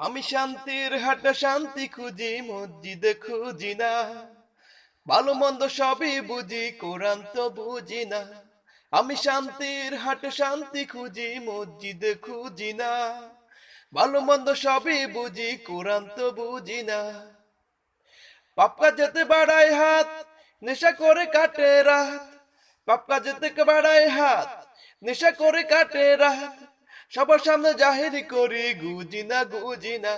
আমি শান্তির হাটা শান্তি খুঁজি, মসজিদে খুঁজি না। ভালো মন্দ সবই বুঝি, কোরআন তো বুঝি না। আমি শান্তির হাটে শান্তি খুঁজি, মসজিদে খুঁজি না। ভালো মন্দ সবই বুঝি, কোরআন তো বুঝি না। পাপকা যেতে বাড়ায় হাত, নেশা করে কাটে রাত। পাপকা যেতে বাড়ায় হাত, নেশা করে কাটে রাত। সবার সামনে জাহিরি করি, গুজি না গুজি না।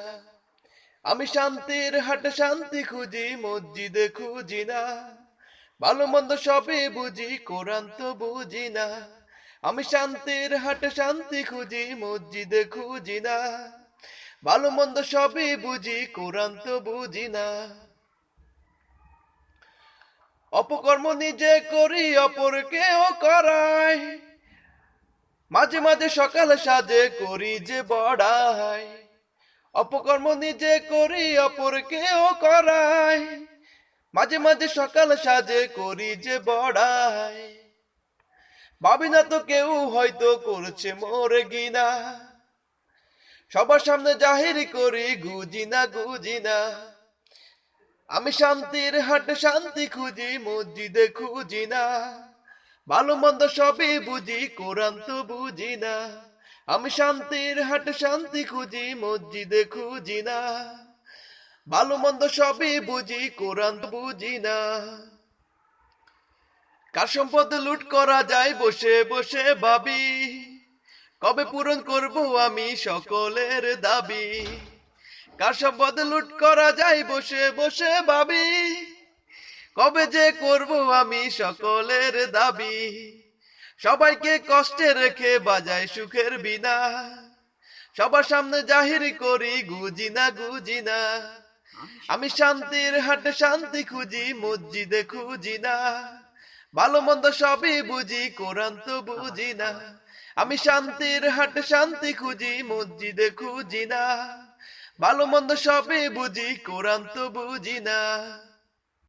আমি শান্তির হাটে শান্তি খুঁজি, মসজিদে খুঁজি না। ভালো মন্দ সবই বুঝি, কোরআন তো বুঝি না। আমি শান্তির হাটে শান্তি খুঁজি, মসজিদে খুঁজি না। ভালো মন্দ সবই বুঝি, কোরআন তো বুঝি না। অপকর্ম নিজে করি, অপরকেও করাই। মাঝে মাঝে সকাল সাজে করি যে বড়াই। অপকর্ম নিজে করি অপরকেও করাই। মাঝে মাঝে সকাল সাজে করি যে বড়াই। ভাবি না তো কেউ হয়তো করছে মোর গিনা। সবার সামনে জাহিরি করি, গুজি না, গুজি আমি শান্তির হাটে শান্তি খুঁজি, মসজিদে খুঁজি না। ভালো মন্দ সবই বুঝি, কোরআন তো বুঝি না। আমি শান্তির হাটে শান্তি খুঁজি, মসজিদে খুঁজি না। ভালো মন্দ সবই বুঝি, কোরআন তো বুঝি না। কার সম্পদ লুট করা যায়, বসে বসে ভাবি। কবে পূরণ করব আমি সকলের দাবি। কার সম্পদ লুট করা যায়, বসে বসে ভাবি। কবে যে করব আমি সকলের দাবি। সবাইকে কষ্টে রেখে বাজায় সুখের বিনা। সবার সামনে জাহিরি করি গুজি না গুজি না। আমি শান্তির হাটে শান্তি খুঁজি, মসজিদে খুঁজি না। ভালো মন্দ সবই বুঝি, কোরআন তো বুঝি না। আমি শান্তির হাটে শান্তি খুঁজি, মসজিদে খুঁজি না। ভালো মন্দ সবই বুঝি, কোরআন তো বুঝি না।